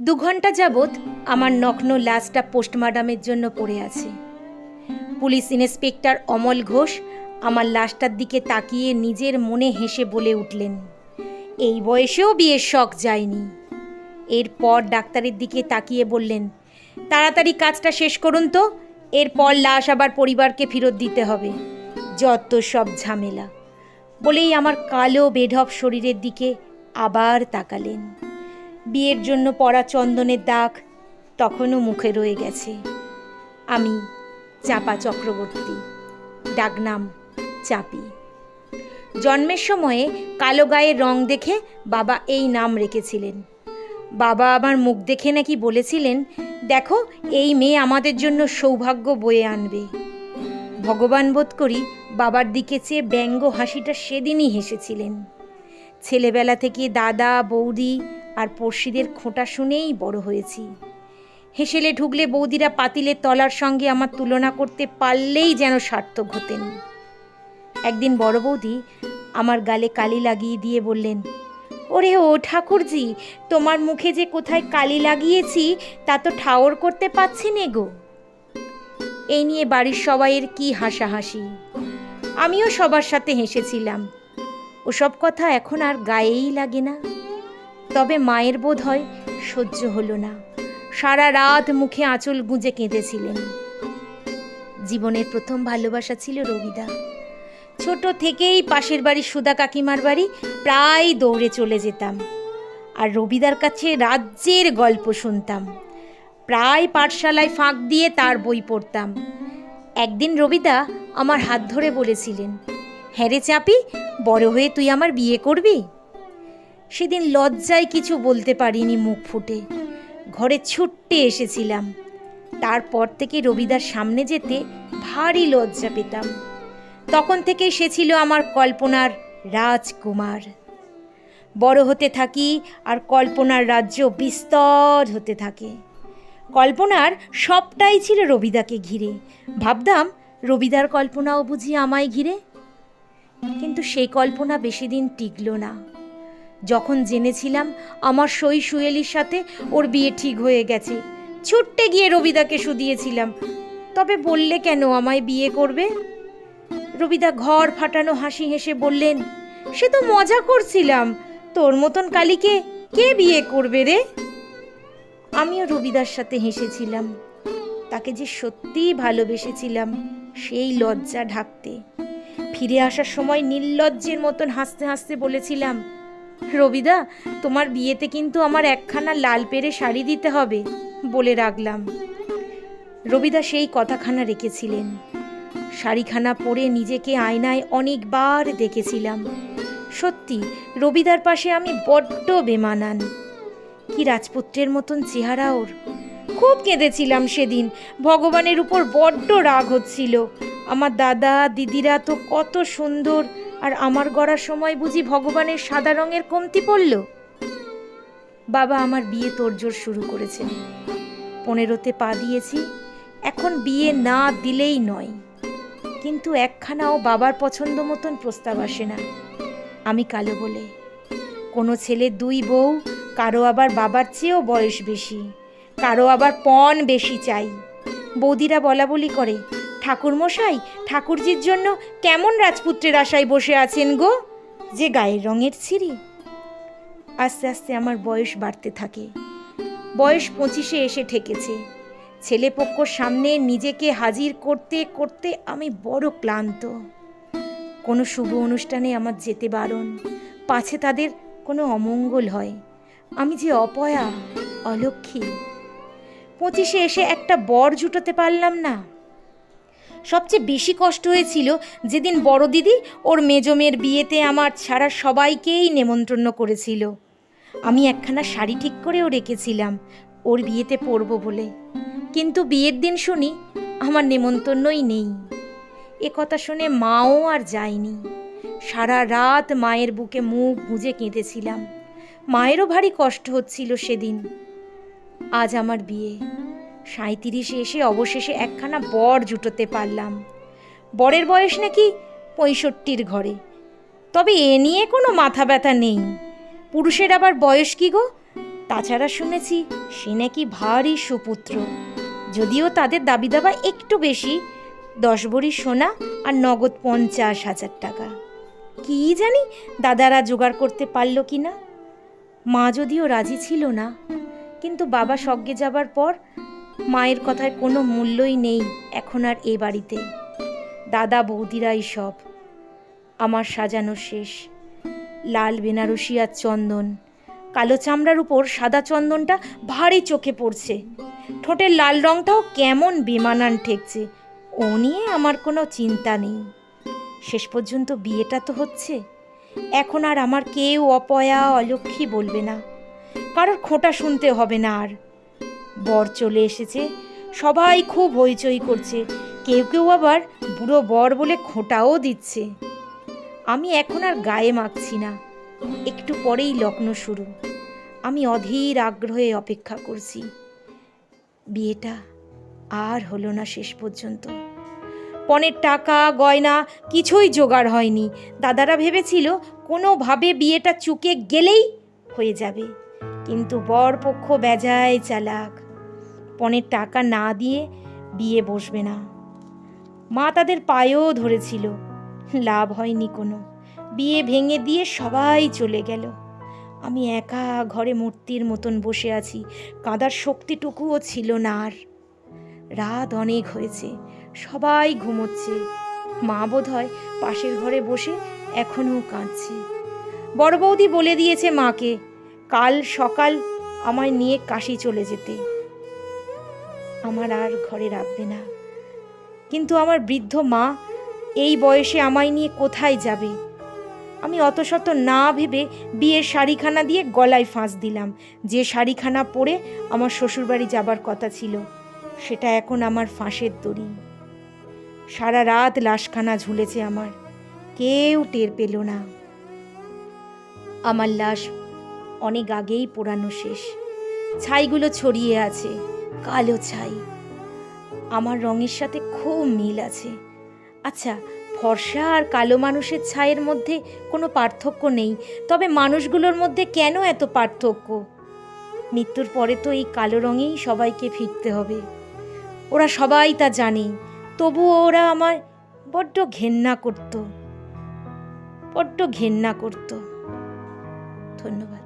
দু ঘণ্টা যাবৎ আমার নগ্ন লাশটা পোস্টমর্টমের জন্য পড়ে আছে। পুলিশ ইন্সপেক্টর অমল ঘোষ আমার লাশটার দিকে তাকিয়ে নিজের মনে হেসে বলে উঠলেন, এই বয়সেও বিয়ের শখ যায়নি। এরপর ডাক্তারের দিকে তাকিয়ে বললেন, তাড়াতাড়ি কাজটা শেষ করুন তো, এরপর লাশ আবার পরিবারকে ফেরত দিতে হবে। যত সব ঝামেলা। বলেই আমার কালো বেঢপ শরীরের দিকে আবার তাকালেন। বিয়ের জন্য পরা চন্দনের দাগ তখনও মুখে রয়ে গেছে। আমি চাপা চক্রবর্তী, ডাকনাম চাপি। জন্মের সময়ে কালো গায়ের রং দেখে বাবা এই নাম রেখেছিলেন। বাবা আমার মুখ দেখে নাকি বলেছিলেন, দেখো, এই মেয়ে আমাদের জন্য সৌভাগ্য বয়ে আনবে। ভগবান বোধ করি বাবার দিকে চেয়ে ব্যঙ্গ হাসিটা সেদিনই হেসেছিলেন। ছেলেবেলা থেকে দাদা, বৌদি আর পড়শিদের খোঁটা শুনেই বড় হয়েছি। হেসেলে ঢুকলে বৌদিরা পাতিলের তলার সঙ্গে আমার তুলনা করতে পারলেই যেন সার্থক হতেন। একদিন বড় বৌদি আমার গালে কালি লাগিয়ে দিয়ে বললেন, ওরে ও ঠাকুরজি, তোমার মুখে যে কোথায় কালি লাগিয়েছি, তা তো ঠাওর করতে পারছি নে গো। এই নিয়ে বাড়ির সবাইয়ের কি হাসাহাসি। আমিও সবার সাথে হেসেছিলাম। ওসব কথা এখন আর গায়েই লাগে না। তবে মায়ের বোধ হয় সহ্য হলো না। সারা রাত মুখে আঁচল গুঁজে কেঁদেছিলেন। জীবনের প্রথম ভালোবাসা ছিল রবিদা। ছোট থেকেই পাশের বাড়ির সুদা কাকিমার বাড়ি প্রায় দৌড়ে চলে যেতাম। আর রবিদার কাছে রাজ্যের গল্প শুনতাম। প্রায় পাঠশালায় ফাঁক দিয়ে তার বই পড়তাম। একদিন রবিদা আমার হাত ধরে বলেছিলেন হ্যাঁ রে চাপি, বড় হয়ে তুই আমার বিয়ে করবি? সেদিন লজ্জায় কিছু বলতে পারিনি মুখ ফুটে। ঘরে ছুট্টে এসেছিলাম। তারপর থেকে রবিদার সামনে যেতে ভারী লজ্জা পেতাম। তখন থেকে সে ছিল আমার কল্পনার রাজকুমার। বড় হতে থাকি আর কল্পনার রাজ্য বিস্তর হতে থাকে। কল্পনার সবটাই ছিল রবিদাকে ঘিরে। ভাবতাম, রবিদার কল্পনাও বুঝি আমায় ঘিরে। কিন্তু সেই কল্পনা বেশি দিন টিকল না। যখন জেনেছিলাম আমার সই সুয়েলির সাথে ওর বিয়ে ঠিক হয়ে গেছে। ছুট্টে গিয়ে রবিদাকে শুধিয়েছিলাম। তবে বললে কেন আমায় বিয়ে করবে? রবিদা ঘর ফাটানো হাসি হেসে বললেন, সে তো মজা করছিলাম। তোর মতন কালীকে কে বিয়ে করবে রে? আমিও রবিদার সাথে হেসেছিলাম। তাকে যে সত্যিই ভালোবেসেছিলাম, সেই লজ্জা ঢাকতে। ফিরে আসার সময় নির্লজ্জের মতন হাসতে হাসতে বলেছিলাম রবিদা, তোমার বিয়েতে কিন্তু আমার একখানা লাল পেরে শাড়ি দিতে হবে বলে রাখলাম। রবিদা সেই কথাখানা রেখেছিলেন। শাড়িখানা পরে নিজেকে আয়নায় অনেকবার দেখেছিলাম। সত্যি, রবিদার পাশে আমি বড্ড বেমানান। কি রাজপুত্রের মতন চেহারা ওর। খুব কেঁদেছিলাম সেদিন, ভগবানের উপর বড্ড রাগ হচ্ছিল। আমার দাদা, দিদিরা তো কত সুন্দর আর আমার গড়ার সময় বুঝি ভগবানের সাদা রঙের কমতি পড়ল? বাবা আমার বিয়ে তোড়জোড় শুরু করেছেন। পনেরোতে পা দিয়েছি, এখন বিয়ে না দিলেই নয়। কিন্তু একখানাও বাবার পছন্দ মতন প্রস্তাব আসে না। আমি কালো বলে, কোনো ছেলে দুই বউ, কারও আবার বাবার চেয়েও বয়স বেশি, কারও আবার পণ বেশি চাই। বৌদিরা বলা বলি করে ঠাকুরমশাই, ঠাকুরজির জন্য কেমন রাজপুত্রের আশায় বসে আছেন গো? যে গায়ের রঙের ছিঁড়ি। আস্তে আস্তে আমার বয়স বাড়তে থাকে। বয়স পঁচিশে এসে ঠেকেছে। ছেলেপক্ষর সামনে নিজেকে হাজির করতে করতে আমি বড় ক্লান্ত। কোনো শুভ অনুষ্ঠানে আমার যেতে বারণ। পাছে তাদের কোনো অমঙ্গল হয়। আমি যে অপয়া অলক্ষী পঁচিশে এসে একটা বর জুটোতে পারলাম না। সবচেয়ে বেশি কষ্ট হয়েছিল যেদিন বড় দিদি ওর মেজো মেয়ের বিয়েতে আমার ছাড়া সবাইকেই নেমন্ত্রণ করেছিল। আমি একখানা শাড়ি ঠিক করেও রেখেছিলাম, ওর বিয়েতে পরবো বলে। কিন্তু বিয়ের দিন শুনি আমার নেমন্তন্নই নেই। এ কথা শুনে মাও আর যায়নি। সারা রাত মায়ের বুকে মুখ গুঁজে কেঁদেছিলাম। মায়েরও ভারী কষ্ট হচ্ছিল সেদিন। আজ আমার বিয়ে। সাঁত্রিশে এসে অবশেষে একখানা বর জুটোতে পারলাম। বরের বয়স নাকি পঁয়ষট্টির ঘরে। তবে এ নিয়ে কোনো মাথা ব্যথা নেই। পুরুষের আবার বয়স কি গো? তাছাড়া শুনেছি সে নাকি ভারী সুপুত্র। যদিও তাদের দাবি দাবা একটু বেশি, দশ ভরি সোনা আর নগদ পঞ্চাশ হাজার টাকা। কি জানি দাদারা জোগাড় করতে পারল কি না? মা যদিও রাজি ছিল না, কিন্তু বাবা স্বর্গে যাবার পর মায়ের কথায় কোনো মূল্যই নেই এখন আর এ বাড়িতে। দাদা বৌদিরাই সব আমার সাজানো শেষ। লাল বেনারসি আর চন্দন। কালো চামড়ার উপর সাদা চন্দনটা ভারী চোখে পড়ছে। ঠোঁটের লাল রংটাও কেমন বেমানান ঠেকছে, ও নিয়ে আমার কোনো চিন্তা নেই। শেষ পর্যন্ত বিয়েটা তো হচ্ছে। এখন আর আমার কেউ অপয়া অলক্ষী বলবে না। কারোর খোঁটা শুনতে হবে না আর। বর চলে এসেছে। সবাই খুব হইচই করছে। কেউ কেউ আবার বুড়ো বর বলে খোঁটাও দিচ্ছে। আমি এখন আর গায়ে মাখছি না। একটু পরেই লগ্ন শুরু। আমি অধীর আগ্রহে অপেক্ষা করছি। বিয়েটা আর হলো না শেষ পর্যন্ত। পণের টাকা, গয়না কিছুই জোগাড় হয়নি। দাদারা ভেবেছিল কোনোভাবে বিয়েটা চুকে গেলেই হয়ে যাবে। কিন্তু বর পক্ষ বেজায় চালাক। পণের টাকা না দিয়ে বিয়ে বসবে না। মা তাদের পায়েও ধরেছিল। লাভ হয়নি কোনো। বিয়ে ভেঙে দিয়ে সবাই চলে গেল। আমি একা ঘরে মূর্তির মতন বসে আছি। কাঁদার শক্তিটুকুও ছিল না আর। রাত অনেক হয়েছে। সবাই ঘুমোচ্ছে। মা বোধ হয় পাশের ঘরে বসে এখনও কাঁদছে। বড় বৌদি বলে দিয়েছে মাকে, কাল সকাল আমায় নিয়ে কাশি চলে যেতে। আমার আর ঘরে রাখবে না। কিন্তু আমার বৃদ্ধ মা এই বয়সে আমায় নিয়ে কোথায় যাবে? আমি অত শত না ভেবে বিয়ের শাড়িখানা দিয়ে গলায় ফাঁস দিলাম। যে শাড়িখানা পরে আমার শ্বশুরবাড়ি যাবার কথা ছিল, সেটা এখন আমার ফাঁসের দড়ি। সারা রাত লাশখানা ঝুলেছে আমার, কেউ টের পেল না। আমার লাশ অনেক আগেই পোড়ানো শেষ। ছাইগুলো ছড়িয়ে আছে, কালো ছাই। আমার রঙের সাথে খুব মিল আছে। আচ্ছা ফর্সা আর কালো মানুষের ছায়ের মধ্যে কোনো পার্থক্য নেই, তবে মানুষগুলোর মধ্যে কেন এত পার্থক্য? মৃত্যুর পরে তো এই কালো রঙেই সবাইকে ফিরতে হবে। ওরা সবাই তা জানে, তবুও ওরা আমার বড্ড ঘেন্না করত। বড্ড ঘেন্না করত। ধন্যবাদ।